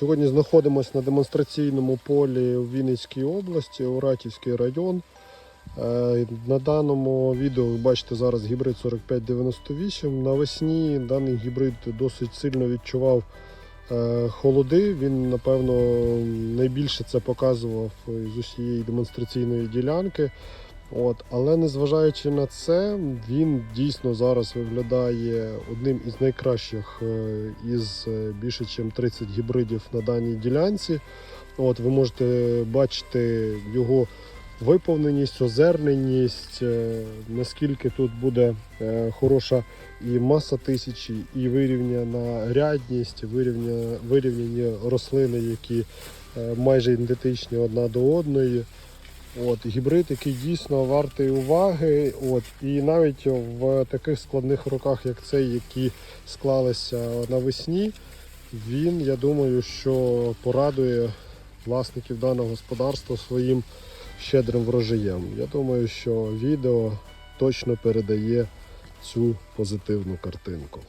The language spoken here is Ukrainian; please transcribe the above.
Сьогодні знаходимося на демонстраційному полі у Вінницькій області, Оратівський район. Е, На даному відео ви бачите зараз гібрид 4598. Навесні даний гібрид досить сильно відчував е, холоди. Він, напевно, найбільше це показував з усієї демонстраційної ділянки. От, але незважаючи на це, він дійсно зараз виглядає одним із найкращих е, із е, більше ніж 30 гібридів на даній ділянці. От, ви можете бачити його виповненість, озерненість, е, наскільки тут буде хороша і маса тисячі, і вирівняна рядність, вирівня, вирівняні рослини, які майже ідентичні одна до одної. От, гібрид, який дійсно вартий уваги. От, і навіть в таких складних роках, як цей, які склалися навесні, він, я думаю, що порадує власників даного господарства своїм щедрим врожаєм. Я думаю, що відео точно передає цю позитивну картинку.